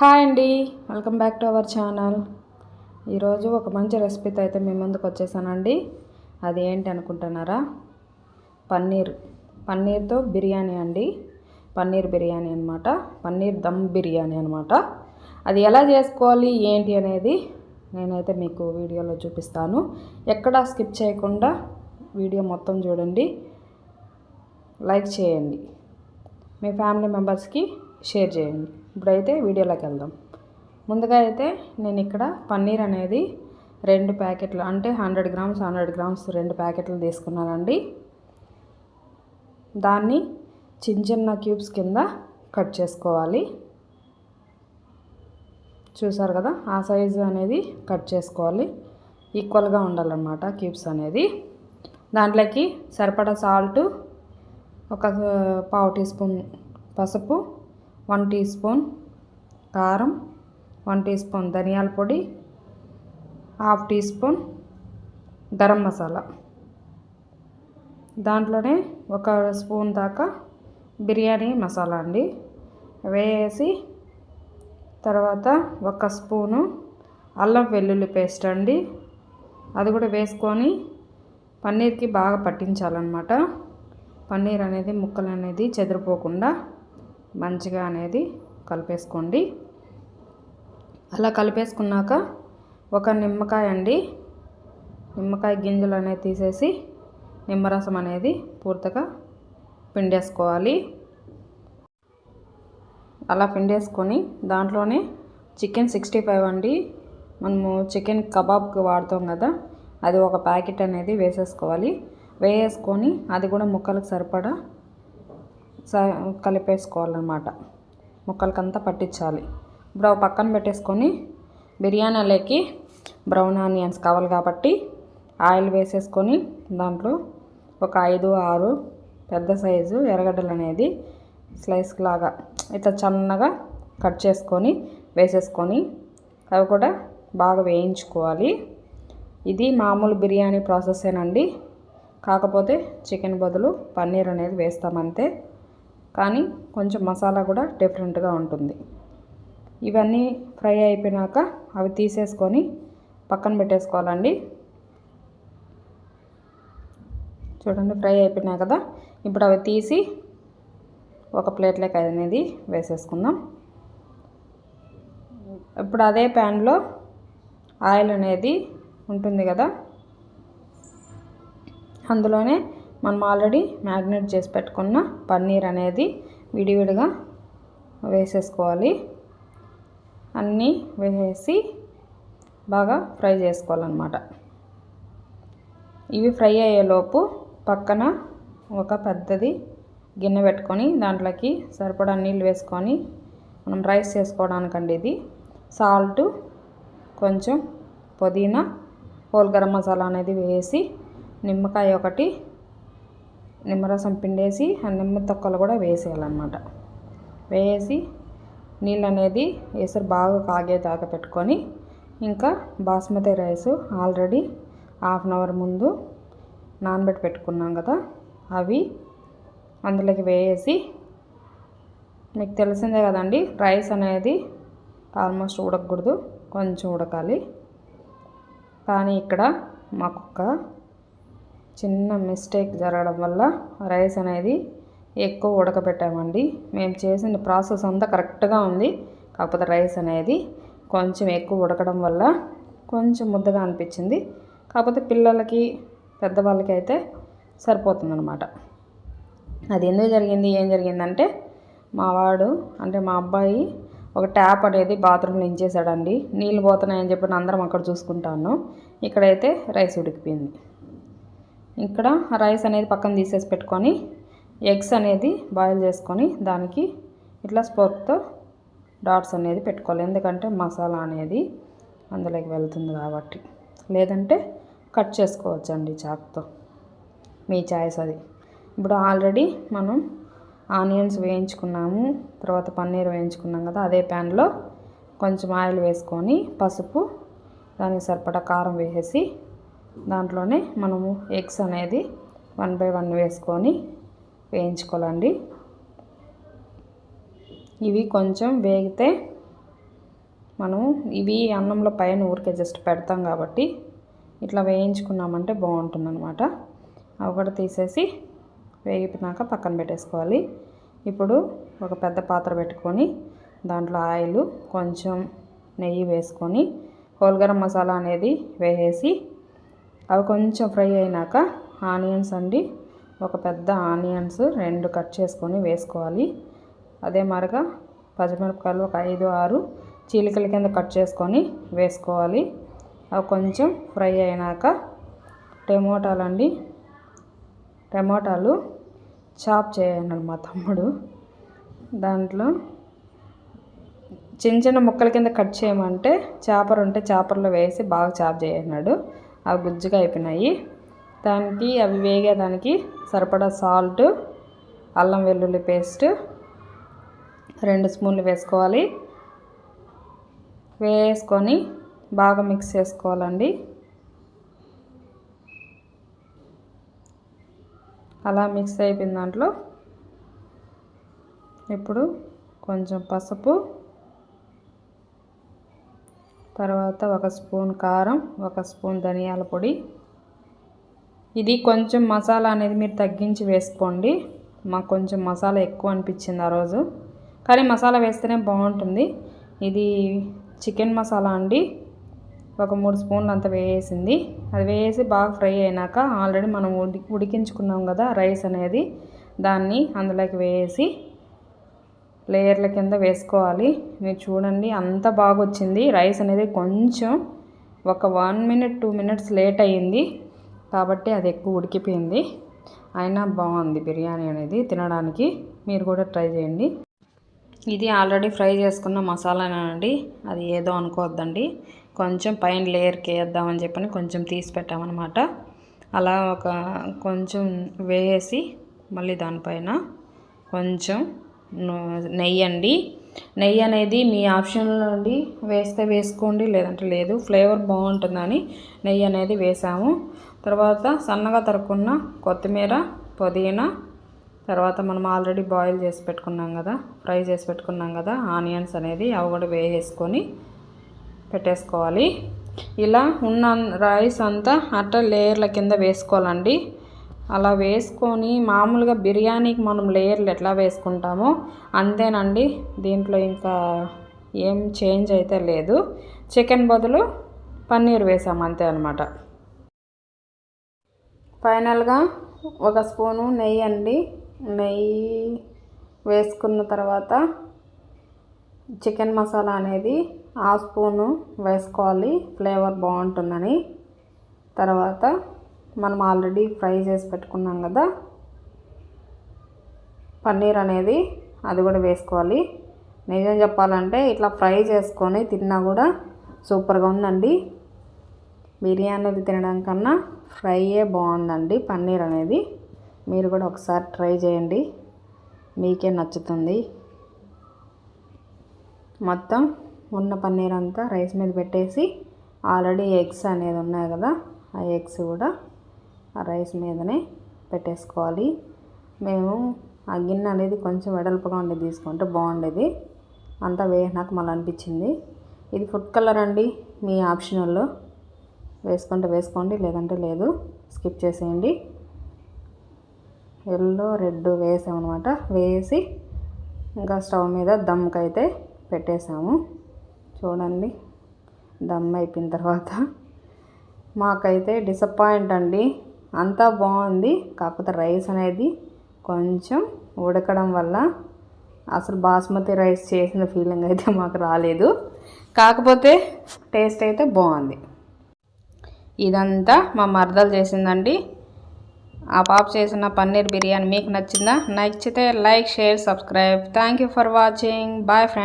Hi అండి. Welcome back to our channel. ఈరోజు ఒక మంచి రెసిపీతో అయితే మీ ముందుకు వచ్చేసానండి. అది ఏంటి అనుకుంటున్నారా? పన్నీర్. పన్నీర్తో బిర్యానీ అండి. పన్నీర్ బిర్యానీ అనమాట పన్నీర్ దమ్ బిర్యానీ అనమాట అది ఎలా చేసుకోవాలి ఏంటి అనేది నేనైతే మీకు వీడియోలో చూపిస్తాను. ఎక్కడా స్కిప్ చేయకుండా వీడియో మొత్తం చూడండి. లైక్ చేయండి. మీ ఫ్యామిలీ మెంబర్స్కి షేర్ చేయండి. ఇప్పుడైతే వీడియోలోకి వెళ్దాం. ముందుగా అయితే నేను ఇక్కడ పన్నీర్ అనేది రెండు ప్యాకెట్లు అంటే హండ్రెడ్ గ్రామ్స్ హండ్రెడ్ గ్రామ్స్ రెండు ప్యాకెట్లు తీసుకున్నానండి. దాన్ని చిన్న చిన్న క్యూబ్స్ కింద కట్ చేసుకోవాలి. చూసారు కదా ఆ సైజు అనేది కట్ చేసుకోవాలి. ఈక్వల్గా ఉండాలన్నమాట క్యూబ్స్ అనేది. దాంట్లోకి సరిపడా సాల్ట్ ఒక పావు టీ స్పూన్ పసుపు వన్ టీ స్పూన్ కారం వన్ టీ స్పూన్ ధనియాల పొడి half teaspoon garam masala. దాంట్లోనే ఒక స్పూన్ దాకా బిర్యానీ మసాలా అండి. వేసి తర్వాత ఒక స్పూను అల్లం వెల్లుల్లి పేస్ట్ అండి. అది కూడా వేసుకొని పన్నీర్కి బాగా పట్టించాలన్నమాట. పన్నీర్ అనేది ముక్కలు అనేది చెదిరిపోకుండా మంచిగా అనేది కలిపేసుకోండి. అలా కలిపేసుకున్నాక ఒక నిమ్మకాయ అండి. నిమ్మకాయ గింజలు అనేది తీసేసి నిమ్మరసం అనేది పూర్తిగా పిండేసుకోవాలి. అలా పిండేసుకొని దాంట్లోనే చికెన్ సిక్స్టీ ఫైవ్ అండి. మనము చికెన్ కబాబ్కి వాడతాం కదా అది ఒక ప్యాకెట్ అనేది వేసేసుకోవాలి. వేసుకొని అది కూడా ముక్కలకు సరిపడా కలిపేసుకోవాలన్నమాట. ముక్కలకంతా పట్టించాలి. ఇప్పుడు పక్కన పెట్టేసుకొని బిర్యానీలోకి బ్రౌన్ ఆనియన్స్ కావాలి కాబట్టి ఆయిల్ వేసేసుకొని దాంట్లో ఒక ఐదు ఆరు పెద్ద సైజు ఎర్రగడ్డలు అనేది స్లైస్ లాగా ఇట్లా చన్నగా కట్ చేసుకొని వేసేసుకొని అవి కూడా బాగా వేయించుకోవాలి. ఇది మామూలు బిర్యానీ ప్రాసెసేనండి. కాకపోతే చికెన్ బదులు పన్నీర్ అనేది వేస్తామంతే. కానీ కొంచెం మసాలా కూడా డిఫరెంట్గా ఉంటుంది. ఇవన్నీ ఫ్రై అయిపోయినాక అవి తీసేసుకొని పక్కన పెట్టేసుకోవాలండి. చూడండి ఫ్రై అయిపోయినాయి కదా. ఇప్పుడు అవి తీసి ఒక ప్లేట్లోకి అనేది వేసేసుకుందాం. ఇప్పుడు అదే ప్యాన్లో ఆయిల్ అనేది ఉంటుంది కదా. అందులోనే మనం ఆల్రెడీ మ్యాగ్నేట్ చేసి పెట్టుకున్న పన్నీర్ అనేది విడివిడిగా వేసేసుకోవాలి. అన్నీ వేసేసి బాగా ఫ్రై చేసుకోవాలన్నమాట. ఇవి ఫ్రై అయ్యేలోపు పక్కన ఒక పెద్దది గిన్నె పెట్టుకొని దాంట్లోకి సరిపడా నీళ్ళు వేసుకొని మనం రైస్ చేసుకోవడానికండి ఇది. సాల్ట్ కొంచెం పుదీనా హోల్ గరం మసాలా అనేది వేసి నిమ్మకాయ ఒకటి నిమ్మరసం పిండేసి ఆ నిమ్మ తొక్కలు కూడా వేసేయాలన్నమాట. వేసి నీళ్ళు అనేది వేసరి బాగా కాగేదాకా పెట్టుకొని ఇంకా basmati rice already half an hour ముందు నానబెట్టి పెట్టుకున్నాం కదా అవి అందులోకి వేసి మీకు తెలిసిందే కదండి రైస్ అనేది ఆల్మోస్ట్ ఉడకకూడదు కొంచెం ఉడకాలి. కానీ ఇక్కడ మా కుక్క చిన్న మిస్టేక్ జరగడం వల్ల రైస్ అనేది ఎక్కువ ఉడకబెట్టామండి. మేము చేసిన ప్రాసెస్ అంతా కరెక్ట్గా ఉంది. కాకపోతే రైస్ అనేది కొంచెం ఎక్కువ ఉడకడం వల్ల కొంచెం ముద్దగా అనిపించింది. కాకపోతే పిల్లలకి పెద్దవాళ్ళకి అయితే సరిపోతుందన్నమాట. అది ఎందుకు జరిగింది? ఏం జరిగిందంటే మా వాడు అంటే మా అబ్బాయి ఒక ట్యాప్ అనేది బాత్రూంలో ఇంచేసాడండి నీళ్ళు పోతున్నాయని చెప్పి అందరం అక్కడ చూసుకుంటాను ఇక్కడైతే రైస్ ఉడికిపోయింది. ఇక్కడ రైస్ అనేది పక్కన తీసేసి పెట్టుకొని ఎగ్స్ అనేది బాయిల్ చేసుకొని దానికి ఇట్లా స్పోర్క్తో డాట్స్ అనేది పెట్టుకోవాలి. ఎందుకంటే మసాలా అనేది అందులోకి వెళ్తుంది కాబట్టి. లేదంటే కట్ చేసుకోవచ్చండి చాక్తో. మీ ఛాయిస్ అది. ఇప్పుడు ఆల్రెడీ మనం ఆనియన్స్ వేయించుకున్నాము తర్వాత పన్నీర్ వేయించుకున్నాం కదా అదే ప్యాన్లో కొంచెం ఆయిల్ వేసుకొని పసుపు దానికి సరిపడా కారం వేసేసి దాంట్లోనే మనము ఎగ్స్ అనేది వన్ బై వన్ వేసుకొని వేయించుకోవాలండి. ఇవి కొంచెం వేగితే మనం ఇవి అన్నంలో పైన ఊరికే జస్ట్ పెడతాం కాబట్టి ఇట్లా వేయించుకున్నామంటే బాగుంటుంది అనమాట అవి కూడా తీసేసి వేగిపోయినాక పక్కన పెట్టేసుకోవాలి. ఇప్పుడు ఒక పెద్ద పాత్ర పెట్టుకొని దాంట్లో ఆయిల్ కొంచెం నెయ్యి వేసుకొని హోల్గరం మసాలా అనేది వేసేసి అవి కొంచెం ఫ్రై అయినాక ఆనియన్స్ అండి. ఒక పెద్ద ఆనియన్స్ రెండు కట్ చేసుకొని వేసుకోవాలి. అదే మరగా పచ్చిమిరపకాయలు ఒక ఐదు ఆరు చీలికల కింద కట్ చేసుకొని వేసుకోవాలి. అవి కొంచెం ఫ్రై అయినాక టమోటాలు అండి టమోటాలు చాప్ చేయండి మా తమ్ముడు. దాంట్లో చిన్న చిన్న ముక్కల కింద కట్ చేయమంటే చేపలు ఉంటే చేపర్లో వేసి బాగా చాప్ చేయన్నాడు అవి గుజ్జుగా అయిపోయినాయి. దానికి అవి వేగేదానికి సరిపడా సాల్ట్ అల్లం వెల్లుల్లి పేస్ట్ రెండు స్పూన్లు వేసుకోవాలి. వేసుకొని బాగా మిక్స్ చేసుకోవాలండి. అలా మిక్స్ అయిపోయిన దాంట్లో ఇప్పుడు కొంచెం పసుపు తర్వాత ఒక స్పూన్ కారం ఒక స్పూన్ ధనియాల పొడి. ఇది కొంచెం మసాలా అనేది మీరు తగ్గించి వేసుకోండి. మాకు కొంచెం మసాలా ఎక్కువ అనిపించింది ఆ రోజు. కానీ మసాలా వేస్తేనే బాగుంటుంది. ఇది చికెన్ మసాలా అండి. ఒక మూడు స్పూన్లు అంతా వేసింది అది వేసి బాగా ఫ్రై అయినాక ఆల్రెడీ మనం ఉడి ఉడికించుకున్నాం కదా రైస్ అనేది. దాన్ని అందులోకి వేసి లేయర్ల కింద వేసుకోవాలి. మీరు చూడండి అంత బాగా వచ్చింది రైస్ అనేది కొంచెం ఒక one minute two minutes late అయ్యింది. కాబట్టి అది ఎక్కువ ఉడికిపోయింది. అయినా బాగుంది బిర్యానీ అనేది తినడానికి. మీరు కూడా ట్రై చేయండి. ఇది ఆల్రెడీ ఫ్రై చేసుకున్న మసాలానండి అది ఏదో అనుకోవద్దండి. కొంచెం పైన లేయర్కి వేద్దామని చెప్పని కొంచెం తీసి పెట్టామన్నమాట. అలా ఒక కొంచెం వేసి మళ్ళీ దానిపైన కొంచెం నెయ్యి అండి. నెయ్యి అనేది మీ ఆప్షన్లో అండి వేస్తే వేసుకోండి లేదంటే లేదు. ఫ్లేవర్ బాగుంటుందని నెయ్యి అనేది వేసాము. తర్వాత సన్నగా తరుక్కున్న కొత్తిమీర పుదీనా తర్వాత మనం ఆల్రెడీ బాయిల్ చేసి పెట్టుకున్నాం కదా ఫ్రై చేసి పెట్టుకున్నాం కదా ఆనియన్స్ అనేది అవి కూడా వేసేసుకొని పెట్టేసుకోవాలి. ఇలా ఉన్న రైస్ అంతా అట్ట లేయర్ల కింద వేసుకోవాలండి. అలా వేసుకొని మామూలుగా బిర్యానీకి మనం లేయర్లు ఎట్లా వేసుకుంటామో అంతేనండి. దీంట్లో ఇంకా ఏం చేంజ్ అయితే లేదు. చికెన్ బదులు పన్నీర్ వేసాము అంతే అనమాట ఫైనల్గా ఒక స్పూను నెయ్యి అండి. నెయ్యి వేసుకున్న తర్వాత చికెన్ మసాలా అనేది ఆ స్పూను వేసుకోవాలి. ఫ్లేవర్ బాగుంటుందని. తర్వాత మనం ఆల్రెడీ ఫ్రై చేసి పెట్టుకున్నాం కదా. పన్నీర్ అనేది అది కూడా వేసుకోవాలి. నిజం చెప్పాలంటే ఇట్లా ఫ్రై చేసుకొని తిన్నా కూడా సూపర్గా ఉందండి. బిర్యానీ తినడం కన్నా ఫ్రైయే బాగుందండి పన్నీర్ అనేది. మీరు కూడా ఒకసారి ట్రై చేయండి. మీకే నచ్చుతుంది. మొత్తం ఉన్న పన్నీర్ అంతా రైస్ మీద పెట్టేసి ఆల్రెడీ ఎగ్స్ అనేది ఉన్నాయి కదా ఆ ఎగ్స్ కూడా ఆ రైస్ మీదనే పెట్టేసుకోవాలి. మేము ఆ గిన్నె అనేది కొంచెం వెడల్పుగా ఉండి తీసుకుంటే బాగుండేది. అంతా వేసినాక మళ్ళీ అనిపించింది. ఇది ఫుడ్ కలర్ అండి మీ ఆప్షనల్లో వేసుకుంటే వేసుకోండి లేదంటే లేదు. స్కిప్ చేసేయండి. ఎల్లో రెడ్ వేసామన్నమాట. వేసి ఇంకా స్టవ్ మీద దమ్కైతే అయితే పెట్టేసాము. చూడండి దమ్ అయిపోయిన తర్వాత మాకైతే డిసప్పాయింట్ అండి. అంతా బాగుంది. కాకపోతే రైస్ అనేది కొంచెం ఉడకడం వల్ల అసలు బాస్మతి రైస్ చేసిన ఫీలింగ్ అయితే మాకు రాలేదు. కాకపోతే టేస్ట్ అయితే బాగుంది. ఇదంతా మా మరదలు చేసిందండి. ఆ పాప చేసిన పన్నీర్ బిర్యానీ మీకు నచ్చిందా? నచ్చితే like share subscribe. Thank you for watching bye friend